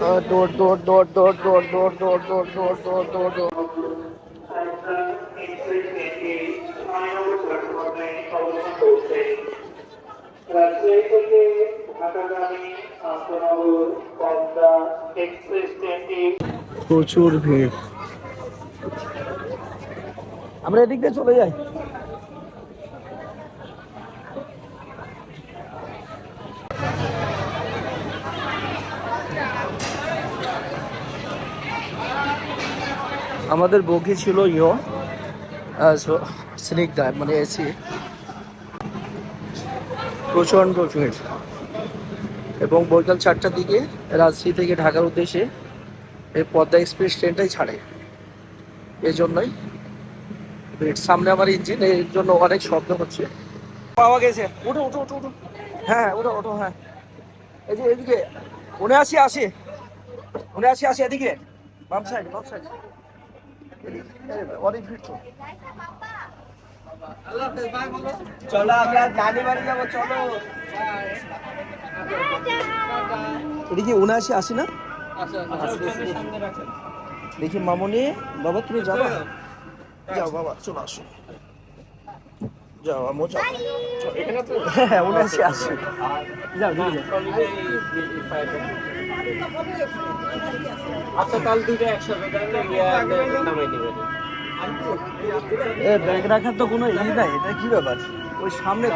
দৌড় দৌড় দৌড় দৌড় দৌড় দৌড় দৌড় দৌড় দৌড় দৌড় দৌড় দৌড় প্রচুর ভিড়। আমরা এদিক দিয়ে চলে যাই। আমাদের বগি ছিল ইয়ো স্নিগ্ধা মানে এসি প্রচণ্ড ভিড়। এবং বৈকাল চারটার দিকে রাজশাহী থেকে ঢাকার উদ্দেশ্যে এই পদ্মা এক্সপ্রেস ট্রেনটাই ছাড়ে। এই জন্যই ভিড়। সামনে আমার ইঞ্জিন, এর জন্য অনেক শব্দ হচ্ছে। পাওয়া গেছে। উঠো উঠো উঠো উঠো। হ্যাঁ হ্যাঁ উঠো হ্যাঁ। এই যে এদিকে উনআশি, আশি। উনআশি, আশি, এদিকে। বাম সাইড বাম সাইড অনেক ভিড় তো চলো আমরা নানি বাড়ি যাব চলো। এটা কি উনআশি আশি না? দেখি মামনি বাবা তুমি যাও যাও বাবা চলে আসো। যাও আমো যাও। হ্যাঁ উনআশি যাও যাও। আচ্ছা তাহলে দুইটা একসাথে এ, ব্যাগ রাখার তো কোনো ই নাই, এটা কি ব্যাপার? ওই সামনে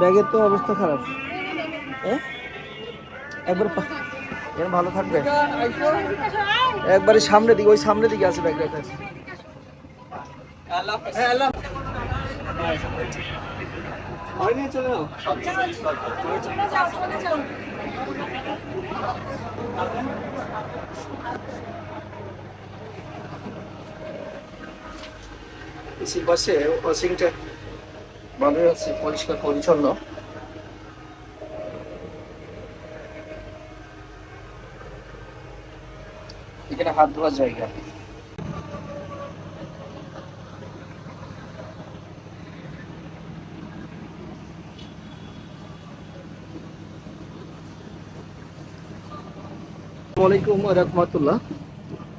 ব্যাগের তো অবস্থা খারাপ? একবার এর ভালো থাকবে? একবারে সামনে দিকে, ওই সামনে দিকে আছে ব্যাগ রাখার। আর নিয়ে চলে যাও যাও চলে যাও এসি বাসে আছে পরিষ্কার পরিচ্ছন্ন। এখানে হাত ধোয়ার জায়গা। আসসালামাইকুম রহমতুল্লাহ।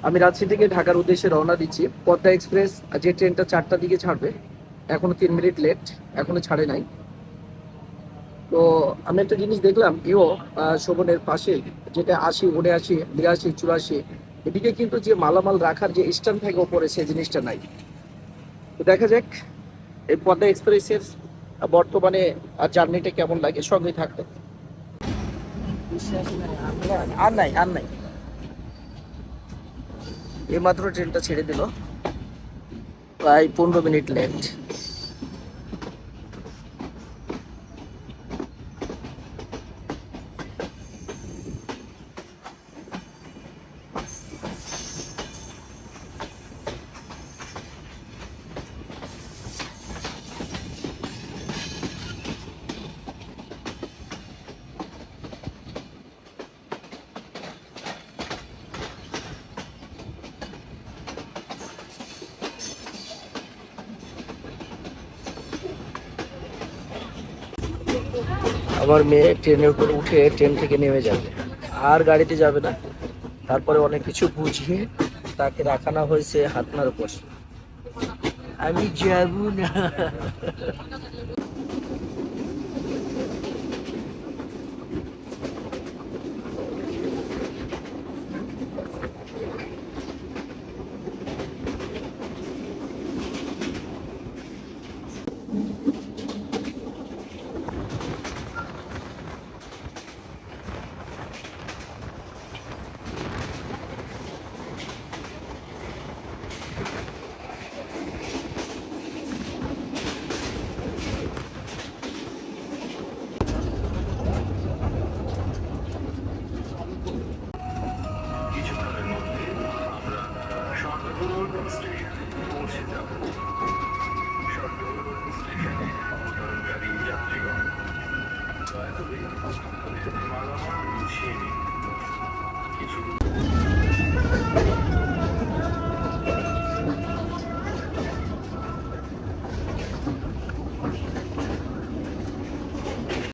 আমি রাজশাহী থেকে ঢাকার উদ্দেশ্যে রওনা দিচ্ছি। পদ্মা এক্সপ্রেস যে ট্রেনটা চারটার দিকে ছাড়বে এখনও তিন মিনিট লেট এখনও ছাড়ে নাই। তো আমি একটা জিনিস দেখলাম ইও শোভনের পাশে যেটা আশি উনআশি বিরাশি চুরাশি এদিকে কিন্তু যে মালামাল রাখার যে স্ট্যান্ড থাকে ওপরে সেই জিনিসটা নাই। তো দেখা যাক এই পদ্মা এক্সপ্রেসের বর্তমানে জার্নিটা কেমন লাগে সঙ্গে থাকতে। আর নাই আর নাই। এইমাত্র ট্রেনটা ছেড়ে দিল। প্রায় পনেরো মিনিট লেট আমার মেয়ে ট্রেনের উপর উঠে ট্রেন থেকে নেমে যাবে। আর গাড়িতে যাবে না। তারপরে অনেক কিছু বুঝিয়ে তাকে রাখানো হয়েছে হাতনার উপর। আমি যাব না।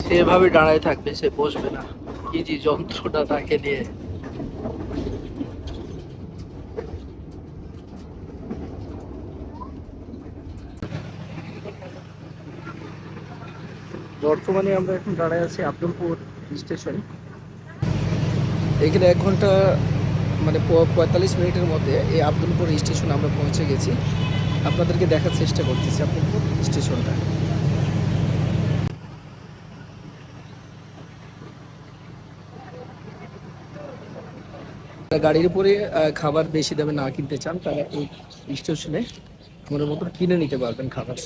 সেভাবে দাঁড়ায় থাকবে সে বসবে না। কি যে যন্ত্রটা তাকে নিয়ে বর্তমানে আমরা এখন দাঁড়ায় আছি আব্দুলপুর স্টেশন এখানে এক ঘণ্টা মানে পঁয়তাল্লিশ মিনিটের মধ্যে এই আব্দুলপুর স্টেশন আমরা পৌঁছে গেছি। আপনাদেরকে দেখার চেষ্টা করতেছি আব্দুলপুর স্টেশনটা গাড়ির উপরে খাবার বেশি দামে না কিনতে চান, তারা এই স্টেশনে আমাদের মতন কিনে নিতে পারবেন খাবার।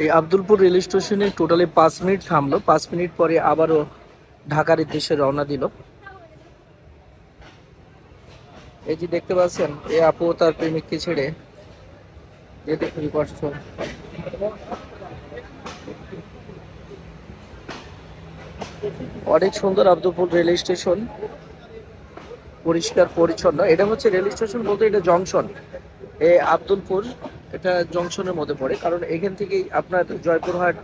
এই আব্দুলপুর রেল স্টেশনে টোটালি পাঁচ মিনিট থামলো। পাঁচ মিনিট পরে আবারও ঢাকার উদ্দেশ্যে রওনা দিল। এই যে দেখতে পাচ্ছেন এ আপু তার প্রেমিককে ছেড়ে যেতে খুবই কষ্ট অনেক সুন্দর আব্দুলপুর রেল স্টেশন। পরিষ্কার, পরিচ্ছন্ন। এটা হচ্ছে রেল স্টেশন বলতে এটা জংশন। এ আব্দুলপুর, এটা জংশনের মধ্যে পড়ে। কারণ এখান থেকেই আপনার জয়পুরহাট,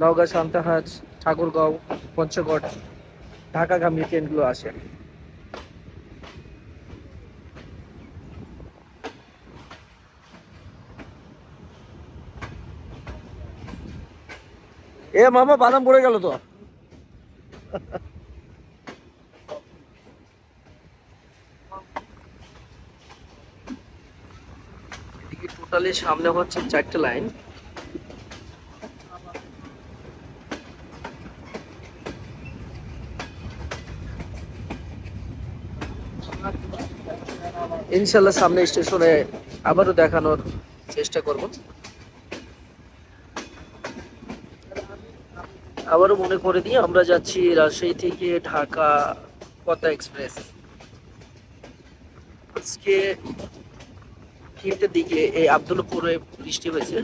নওগাঁ সান্তাহাট ঠাকুরগাঁও, পঞ্চগড়, ঢাকাগামী ট্রেনগুলো আসে। এ মামা, বাদাম পড়ে গেল তো এদিকে টোটালি সামনে হচ্ছে চারটে লাইন। ইনশাল্লাহ সামনে স্টেশনে আবারও দেখানোর চেষ্টা করব। আবারও মনে করে দিই আমরা যাচ্ছি রাজশাহী থেকে ঢাকা পদ্মা এক্সপ্রেস। আজকে তিনটের দিকে এই আব্দুলপুরে বৃষ্টি হয়েছে?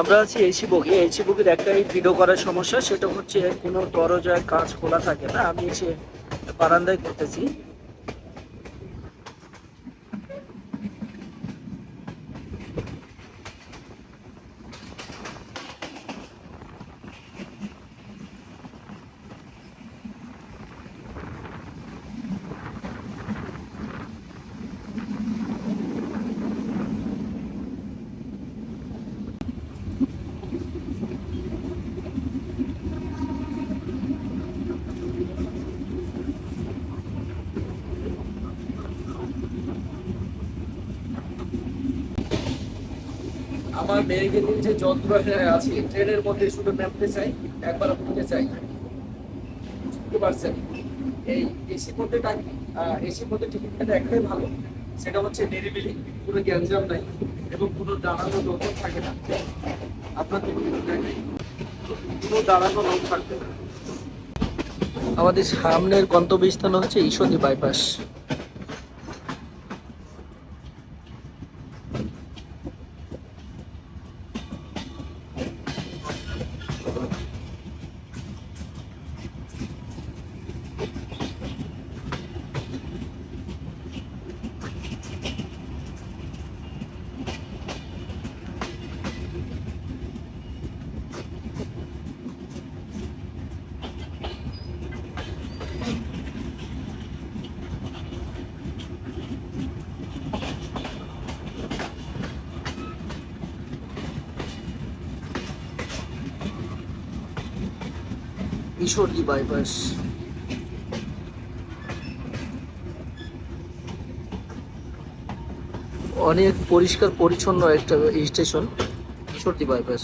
আমরা আছি এসি বগি এসি বগির একটাই ভিডিও করার সমস্যা, সেটা হচ্ছে কোনো দরজায় কাজ খোলা থাকে না। আমি এসে বারান্দায় করতেছি। আমার মেয়েগেলির যে যন্ত্রণায় আছে, ট্রেনের মধ্যে শুধু নামতে চাই, একবার উঠতে চাই। বুঝতে পারছেন? এই এসি মধ্যে টাকি এসির মধ্যে টিকিট কাটা একটাই ভালো। সেটা হচ্ছে নিরিবিলি, কোনো গ্যাঞ্জাম নাই এবং কোনো দাঁড়ানো লোক থাকে না। আপনার। কোনো দাঁড়ানো লোক থাকবে না। আমাদের সামনের গন্তব্যস্থান হচ্ছে ঈশ্বরী বাইপাস ঈশ্বরদী বাইপাস অনেক পরিষ্কার পরিচ্ছন্ন একটা স্টেশন সর্দি বাইপাস